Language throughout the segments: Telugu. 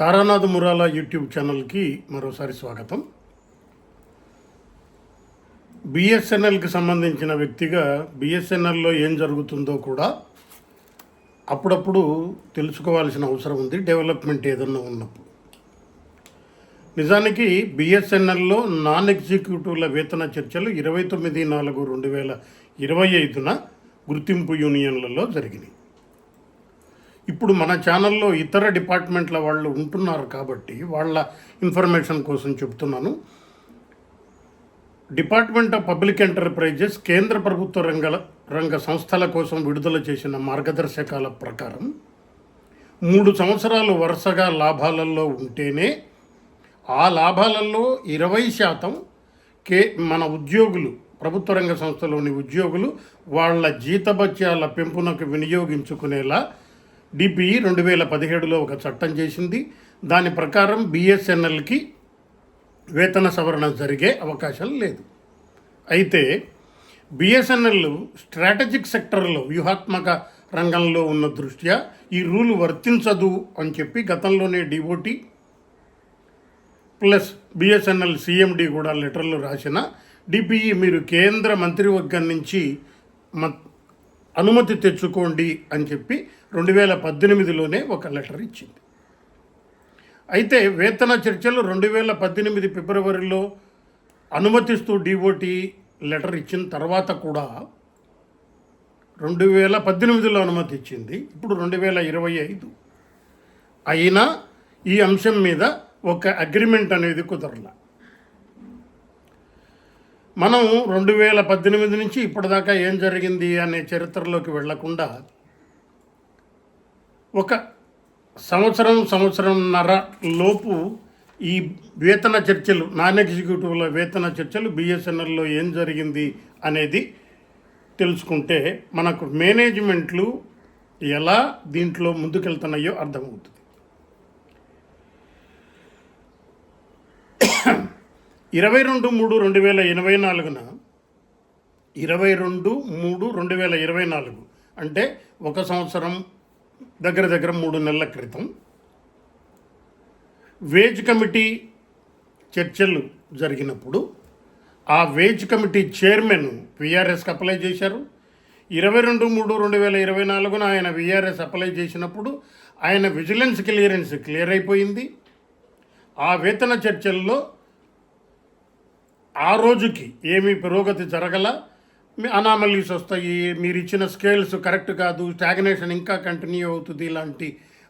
తారానాథ్ మురాలా యూట్యూబ్ ఛానల్కి మరోసారి స్వాగతం. బిఎస్ఎన్ఎల్కి సంబంధించిన వ్యక్తిగా బిఎస్ఎన్ఎల్లో ఏం జరుగుతుందో కూడా అప్పుడప్పుడు తెలుసుకోవాల్సిన అవసరం ఉంది డెవలప్మెంట్ ఏదన్నా ఉన్నప్పుడు. నిజానికి బిఎస్ఎన్ఎల్లో నాన్ ఎగ్జిక్యూటివ్ల వేతన చర్చలు ఇరవై తొమ్మిది నాలుగు రెండు వేల ఇరవై ఐదున గుర్తింపు యూనియన్లలో జరిగినాయి. ఇప్పుడు మన ఛానల్లో ఇతర డిపార్ట్మెంట్ల వాళ్ళు ఉంటున్నారు కాబట్టి వాళ్ళ ఇన్ఫర్మేషన్ కోసం చెప్తున్నాను. డిపార్ట్మెంట్ ఆఫ్ పబ్లిక్ ఎంటర్ప్రైజెస్ కేంద్ర ప్రభుత్వ రంగ రంగ సంస్థల కోసం విడుదల చేసిన మార్గదర్శకాల ప్రకారం మూడు సంవత్సరాలు వరుసగా లాభాలలో ఉంటేనే ఆ లాభాలలో ఇరవై శాతం కే మన ఉద్యోగులు ప్రభుత్వ రంగ సంస్థలోని ఉద్యోగులు వాళ్ళ జీతభత్యాల పెంపునకు వినియోగించుకునేలా డిపిఈ రెండు వేల పదిహేడులో ఒక చట్టం చేసింది. దాని ప్రకారం బిఎస్ఎన్ఎల్కి వేతన సవరణ జరిగే అవకాశం లేదు. అయితే బిఎస్ఎన్ఎల్ స్ట్రాటజిక్ సెక్టర్లో వ్యూహాత్మక రంగంలో ఉన్న దృష్ట్యా ఈ రూల్ వర్తించదు అని చెప్పి గతంలోనే డిఓటి ప్లస్ బిఎస్ఎన్ఎల్ సిఎండి కూడా లెటర్లు రాసిన డిపిఈ మీరు కేంద్ర మంత్రివర్గం నుంచి అనుమతి తెచ్చుకోండి అని చెప్పి రెండు వేల పద్దెనిమిదిలోనే ఒక లెటర్ ఇచ్చింది. అయితే వేతన చర్చలు రెండు వేల పద్దెనిమిది ఫిబ్రవరిలో అనుమతిస్తూ డిఓటి లెటర్ ఇచ్చిన తర్వాత కూడా రెండు వేల పద్దెనిమిదిలో అనుమతి ఇచ్చింది. ఇప్పుడు రెండు వేల ఇరవై ఐదు. అయినా ఈ అంశం మీద ఒక అగ్రిమెంట్ అనేది కుదరల. మనం రెండు వేల పద్దెనిమిది నుంచి ఇప్పటిదాకా ఏం జరిగింది అనే చరిత్రలోకి వెళ్ళకుండా ఒక సంవత్సరం సంవత్సరంన్నర లోపు ఈ వేతన చర్చలు నాన్ ఎగ్జిక్యూటివ్ల వేతన చర్చలు బిఎస్ఎన్ఎల్లో ఏం జరిగింది అనేది తెలుసుకుంటే మనకు మేనేజ్మెంట్లు ఎలా దీంట్లో ముందుకెళ్తున్నాయో అర్థమవుతుంది. ఇరవై రెండు మూడు రెండు వేల ఇరవై నాలుగున ఇరవై రెండు మూడు రెండు వేల ఇరవై నాలుగు అంటే ఒక సంవత్సరం దగ్గర దగ్గర మూడు నెలల క్రితం వేజ్ కమిటీ చర్చలు జరిగినప్పుడు ఆ వేజ్ కమిటీ చైర్మన్ విఆర్ఎస్కి అప్లై చేశారు. ఇరవై రెండు మూడు రెండు వేల ఇరవై నాలుగున ఆయన విఆర్ఎస్ అప్లై చేసినప్పుడు ఆయన విజిలెన్స్ క్లియరెన్స్ క్లియర్ అయిపోయింది. ఆ వేతన చర్చల్లో ఆ రోజుకి ఏమీ పురోగతి జరగల. అనామలీస్ వస్తాయి మీరు ఇచ్చిన స్కేల్స్ కరెక్ట్ కాదు స్టాగ్నేషన్ ఇంకా కంటిన్యూ అవుతుంది ఇలాంటి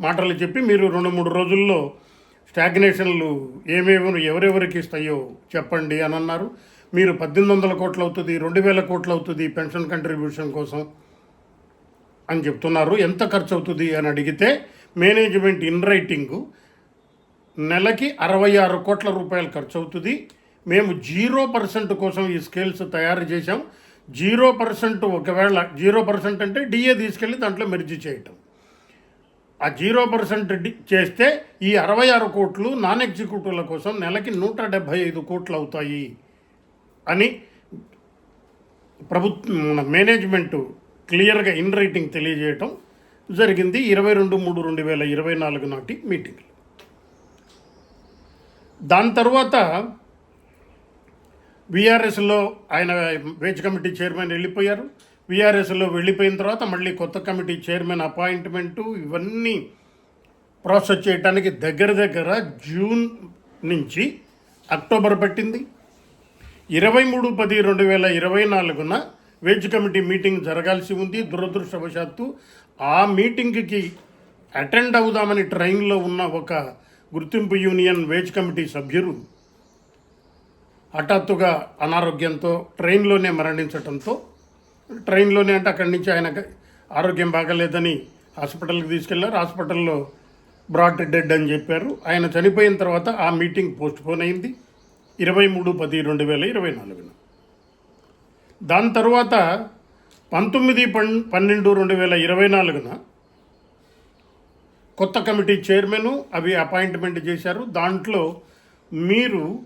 మాటలు చెప్పి మీరు రెండు మూడు రోజుల్లో స్టాగ్నేషన్లు ఏమేమి ఎవరెవరికి ఇస్తాయో చెప్పండి అని అన్నారు. మీరు పద్దెనిమిది వందల కోట్లు అవుతుంది రెండు వేల కోట్లు అవుతుంది పెన్షన్ కంట్రిబ్యూషన్ కోసం అని చెప్తున్నారు. ఎంత ఖర్చు అవుతుంది అని అడిగితే మేనేజ్మెంట్ ఇన్ రైటింగ్ నెలకి అరవై ఆరు కోట్ల రూపాయలు ఖర్చు అవుతుంది. మేము జీరో పర్సెంట్ కోసం ఈ స్కేల్స్ తయారు చేశాం. జీరో పర్సెంట్ ఒకవేళ జీరో పర్సెంట్ అంటే డిఏ తీసుకెళ్ళి దాంట్లో మెర్జీ చేయటం. ఆ జీరో పర్సెంట్ డి చేస్తే ఈ అరవై ఆరు కోట్లు నాన్ ఎగ్జిక్యూటివ్ల కోసం నెలకి నూట డెబ్భై ఐదు కోట్లు అవుతాయి అని ప్రభుత్వ మేనేజ్మెంట్ క్లియర్గా ఇన్ రైటింగ్ తెలియజేయటం జరిగింది ఇరవై రెండు మూడు రెండు వేల ఇరవై నాలుగు నాటి మీటింగ్ దాని తర్వాత విఆర్ఎస్లో ఆయన వేజ్ కమిటీ చైర్మన్ వెళ్ళిపోయారు. విఆర్ఎస్లో వెళ్ళిపోయిన తర్వాత మళ్ళీ కొత్త కమిటీ చైర్మన్ అపాయింట్మెంటు ఇవన్నీ ప్రాసెస్ చేయడానికి దగ్గర దగ్గర జూన్ నుంచి అక్టోబర్ పట్టింది. ఇరవై మూడు పది రెండు వేల ఇరవై నాలుగున వేజ్ కమిటీ మీటింగ్ జరగాల్సి ఉంది. దురదృష్టవశాత్తు ఆ మీటింగ్కి అటెండ్ అవుదామని ట్రైన్లో ఉన్న ఒక గుర్తింపు యూనియన్ వేజ్ కమిటీ సభ్యులు హఠాత్తుగా అనారోగ్యంతో ట్రైన్లోనే మరణించడంతో ట్రైన్లోనే అంటే అక్కడి నుంచి ఆయన ఆరోగ్యం బాగలేదని హాస్పిటల్కి తీసుకెళ్ళారు. హాస్పిటల్లో బ్రాడ్ డెడ్ అని చెప్పారు. ఆయన చనిపోయిన తర్వాత ఆ మీటింగ్ పోస్ట్పోన్ అయింది. ఇరవై మూడు పది రెండు వేల ఇరవై నాలుగున. దాని తర్వాత పంతొమ్మిది పన్ పన్నెండు రెండు వేల ఇరవై నాలుగున కొత్త కమిటీ చైర్మన్ అవి అపాయింట్మెంట్ చేశారు. దాంట్లో మీరు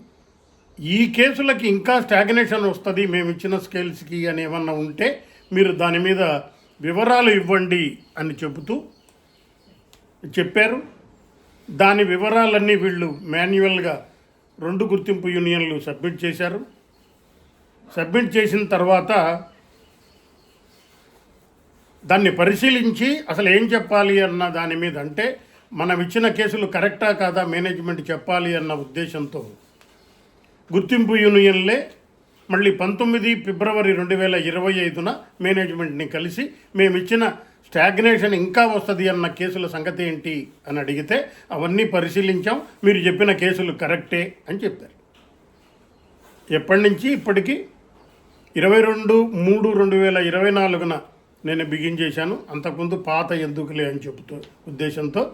ఈ కేసులకి ఇంకా స్టాగ్నేషన్ వస్తుంది మేము ఇచ్చిన స్కేల్స్కి అని ఏమన్నా ఉంటే మీరు దాని మీద వివరాలు ఇవ్వండి అని చెబుతూ చెప్పారు. దాని వివరాలన్నీ వీళ్ళు మాన్యువల్గా రెండు గుర్తింపు యూనియన్లు సబ్మిట్ చేశారు. సబ్మిట్ చేసిన తర్వాత దాన్ని పరిశీలించి అసలు ఏం చెప్పాలి అన్న దాని మీద అంటే మనం ఇచ్చిన కేసులు కరెక్టా కాదా మేనేజ్మెంట్ చెప్పాలి అన్న ఉద్దేశంతో గుర్తింపు యూనియన్లే. మళ్ళీ పంతొమ్మిది ఫిబ్రవరి రెండు వేల ఇరవై ఐదున మేనేజ్మెంట్ని కలిసి మేము ఇచ్చిన స్టాగ్నేషన్ ఇంకా వస్తుంది అన్న కేసుల సంగతి ఏంటి అని అడిగితే అవన్నీ పరిశీలించాం మీరు చెప్పిన కేసులు కరెక్టే అని చెప్పారు. ఎప్పటి నుంచి ఇప్పటికీ? ఇరవై రెండు మూడు రెండు వేల ఇరవై నాలుగున నేను బిగిన్ చేశాను. అంతకుముందు పాత ఎందుకులే అని చెబుతూ ఉద్దేశంతో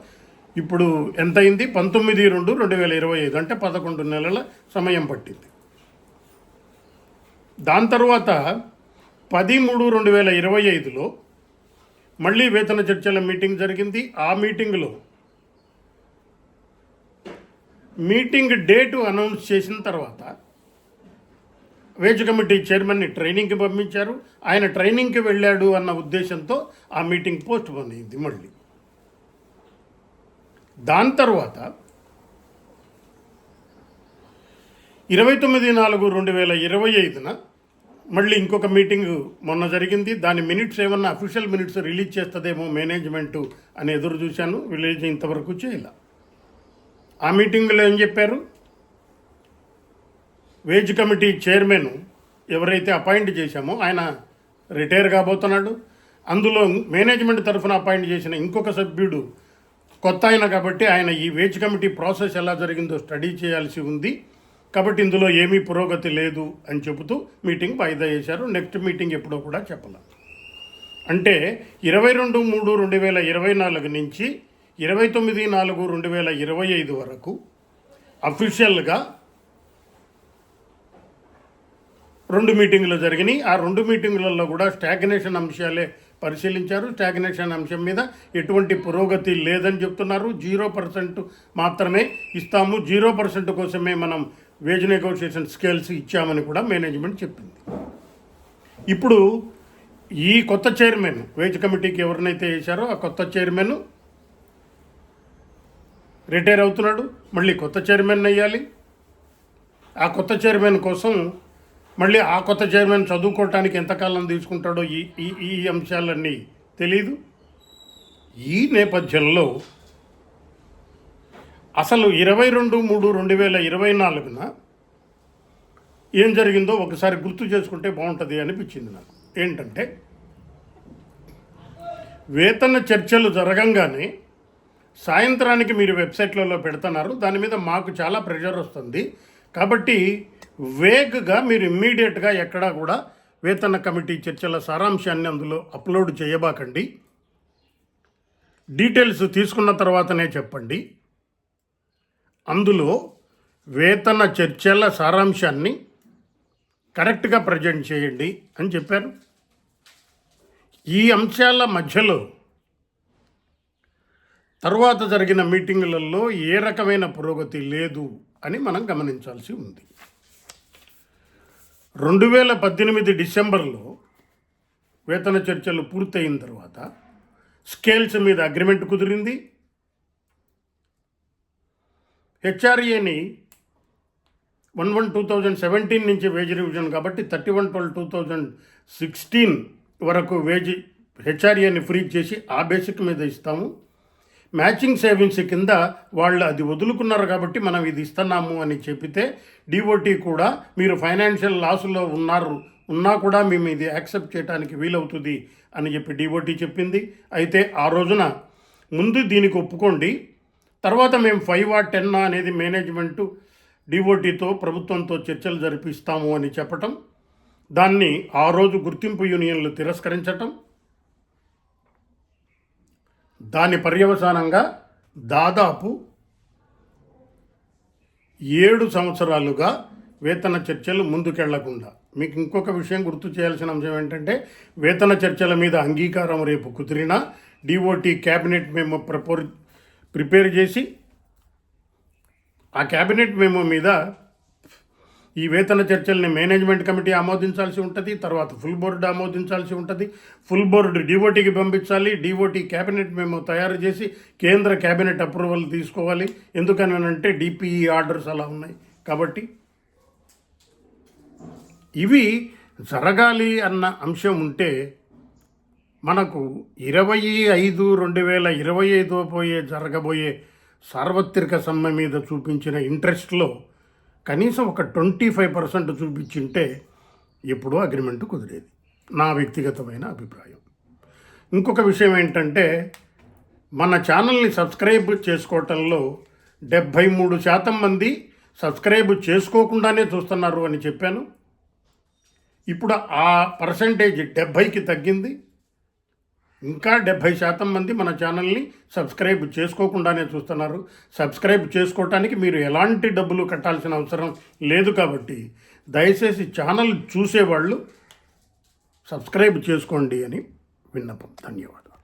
ఇప్పుడు ఎంత అయింది పంతొమ్మిది రెండు రెండు వేల ఇరవై ఐదు అంటే పదకొండు నెలల సమయం పట్టింది. దాని తర్వాత పది మూడు రెండు వేల ఇరవై ఐదులో మళ్ళీ వేతన చర్చల మీటింగ్ జరిగింది. ఆ మీటింగ్లో మీటింగ్ డేటు అనౌన్స్ చేసిన తర్వాత వేజ్ కమిటీ చైర్మన్ని ట్రైనింగ్కి పంపించారు. ఆయన ట్రైనింగ్కి వెళ్ళాడు అన్న ఉద్దేశంతో ఆ మీటింగ్ పోస్ట్ పోన్ అయింది మళ్ళీ. దాని తర్వాత ఇరవై తొమ్మిది నాలుగు రెండు వేల ఇరవై ఐదున మళ్ళీ ఇంకొక మీటింగ్ మొన్న జరిగింది. దాని మినిట్స్ ఏమన్నా అఫీషియల్ మినిట్స్ రిలీజ్ చేస్తుందేమో మేనేజ్మెంటు అని ఎదురు చూశాను. రిలీజ్ ఇంతవరకు చేయలే. ఆ మీటింగ్లో ఏం చెప్పారు? వేజ్ కమిటీ చైర్మన్ ఎవరైతే అపాయింట్ చేశామో ఆయన రిటైర్ కాబోతున్నాడు. అందులో మేనేజ్మెంట్ తరఫున అపాయింట్ చేసిన ఇంకొక సభ్యుడు కొత్త ఆయన కాబట్టి ఆయన ఈ వేజ్ కమిటీ ప్రాసెస్ ఎలా జరిగిందో స్టడీ చేయాల్సి ఉంది. కాబట్టి ఇందులో ఏమీ పురోగతి లేదు అని చెబుతూ మీటింగ్ వాయిదా చేశారు నెక్స్ట్ మీటింగ్ ఎప్పుడో కూడా చెప్పలేదు. అంటే ఇరవై రెండు మూడు రెండు వేల ఇరవై నాలుగు నుంచి ఇరవై తొమ్మిది నాలుగు రెండు వేల ఇరవై ఐదు వరకు అఫీషియల్గా రెండు మీటింగులు జరిగినాయి. ఆ రెండు మీటింగులలో కూడా స్టాగ్నేషన్ అంశాలే పరిశీలించారు. స్టాగ్నేషన్ అంశం మీద ఎటువంటి పురోగతి లేదని చెప్తున్నారు. జీరో పర్సెంట్ మాత్రమే ఇస్తాము. జీరో పర్సెంట్ కోసమే మనం వేజ్ నెగోషియేషన్ స్కేల్స్ ఇచ్చామని కూడా మేనేజ్మెంట్ చెప్పింది. ఇప్పుడు ఈ కొత్త చైర్మన్ వేజ్ కమిటీకి ఎవరినైతే వేశారో ఆ కొత్త చైర్మన్ రిటైర్ అవుతున్నాడు. మళ్ళీ కొత్త చైర్మన్ అయ్యాలి ఆ కొత్త చైర్మన్ కోసం మళ్ళీ ఆ కొత్త చైర్మన్ చదువుకోవటానికి ఎంతకాలం తీసుకుంటాడో ఈ ఈ ఈ అంశాలన్నీ తెలీదు. ఈ నేపథ్యంలో అసలు ఇరవై రెండు మూడు రెండు వేల ఇరవై నాలుగున ఏం జరిగిందో ఒకసారి గుర్తు చేసుకుంటే బాగుంటుంది అనిపించింది నాకు. ఏంటంటే వేతన చర్చలు జరగంగానే సాయంత్రానికి మీరు వెబ్సైట్లలో పెడుతున్నారు. దాని మీద మాకు చాలా ప్రెషర్ వస్తుంది. కాబట్టి వేగ్గా మీరు ఇమ్మీడియట్గా ఎక్కడా కూడా వేతన కమిటీ చర్చల సారాంశాన్ని అందులో అప్లోడ్ చేయబాకండి. డీటెయిల్స్ తీసుకున్న తర్వాతనే చెప్పండి. అందులో వేతన చర్చల సారాంశాన్ని కరెక్ట్గా ప్రజెంట్ చేయండి అని చెప్పారు. ఈ అంశాల మధ్యలో తర్వాత జరిగిన మీటింగులలో ఏ రకమైన పురోగతి లేదు అని మనం గమనించాల్సి ఉంది. రెండు వేల పద్దెనిమిది డిసెంబర్లో వేతన చర్చలు పూర్తయిన తర్వాత స్కేల్స్ మీద అగ్రిమెంట్ కుదిరింది. హెచ్ఆర్ఏని one one two thousand seventeen నుంచి వేజ్ రివిజన్ కాబట్టి thirty one twelve two thousand sixteen వరకు వేజ్ హెచ్ఆర్ఏని ఫ్రీ చేసి ఆ బేసిక్ మీద ఇస్తాము. మ్యాచింగ్ సేవింగ్స్ కింద వాళ్ళు అది వదులుకున్నారు కాబట్టి మనం ఇది ఇస్తున్నాము అని చెప్పితే డిఓటీ కూడా మీరు ఫైనాన్షియల్ లాస్లో ఉన్నారు ఉన్నా కూడా మేము ఇది యాక్సెప్ట్ చేయడానికి వీలవుతుంది అని చెప్పి డిఓటీ చెప్పింది. అయితే ఆ రోజున ముందు దీనికి ఒప్పుకోండి తర్వాత మేము ఫైవ్ ఆ టెన్ అనేది మేనేజ్మెంటు డిఓటీతో ప్రభుత్వంతో చర్చలు జరిపిస్తాము అని చెప్పటం దాన్ని ఆ రోజు గుర్తింపు యూనియన్లు తిరస్కరించటం దాని పర్యవసానంగా దాదాపు ఏడు సంవత్సరాలుగా వేతన చర్చలు ముందుకెళ్ళకుండా. మీకు ఇంకొక విషయం గుర్తు చేయాల్సిన అంశం ఏంటంటే వేతన చర్చల మీద అంగీకారం రేపు కుదిరినా డిఓటి క్యాబినెట్ మేము ప్రపోర్ ప్రిపేర్ చేసి ఆ క్యాబినెట్ మేము మీద ఈ వేతన చర్చల్ని మేనేజ్మెంట్ కమిటీ ఆమోదించాల్సి ఉంటుంది తర్వాత ఫుల్ బోర్డు ఆమోదించాల్సి ఉంటుంది. ఫుల్ బోర్డు డిఓటీకి పంపించాలి డిఓటీ క్యాబినెట్ మేము తయారు చేసి కేంద్ర క్యాబినెట్ అప్రూవల్ తీసుకోవాలి. ఎందుకనంటే డిపిఈ ఆర్డర్స్ అలా ఉన్నాయి కాబట్టి. ఇవి జరగాలి అన్న అంశం ఉంటే మనకు ఇరవై ఐదు రెండు వేల ఇరవై ఐదు పోయే జరగబోయే సార్వత్రిక సమ్మె మీద చూపించిన ఇంట్రెస్ట్లో కనీసం ఒక ట్వంటీ ఫైవ్ పర్సెంట్ చూపించింటే ఎప్పుడూ అగ్రిమెంట్ కుదిరేది. నా వ్యక్తిగతమైన అభిప్రాయం. ఇంకొక విషయం ఏంటంటే మన ఛానల్ని సబ్స్క్రైబ్ చేసుకోవటంలో డెబ్భై మూడు శాతం మంది సబ్స్క్రైబ్ చేసుకోకుండానే చూస్తున్నారు అని చెప్పాను. ఇప్పుడు ఆ పర్సంటేజ్ డెబ్భైకి తగ్గింది. ఇంకా డెబ్భై శాతం మంది మన ఛానల్ని సబ్స్క్రైబ్ చేసుకోకుండానే చూస్తున్నారు. సబ్స్క్రైబ్ చేసుకోవటానికి మీరు ఎలాంటి డబ్బులు కట్టాల్సిన అవసరం లేదు కాబట్టి దయచేసి ఛానల్ చూసేవాళ్ళు సబ్స్క్రైబ్ చేసుకోండి అని విన్నపం. ధన్యవాదాలు.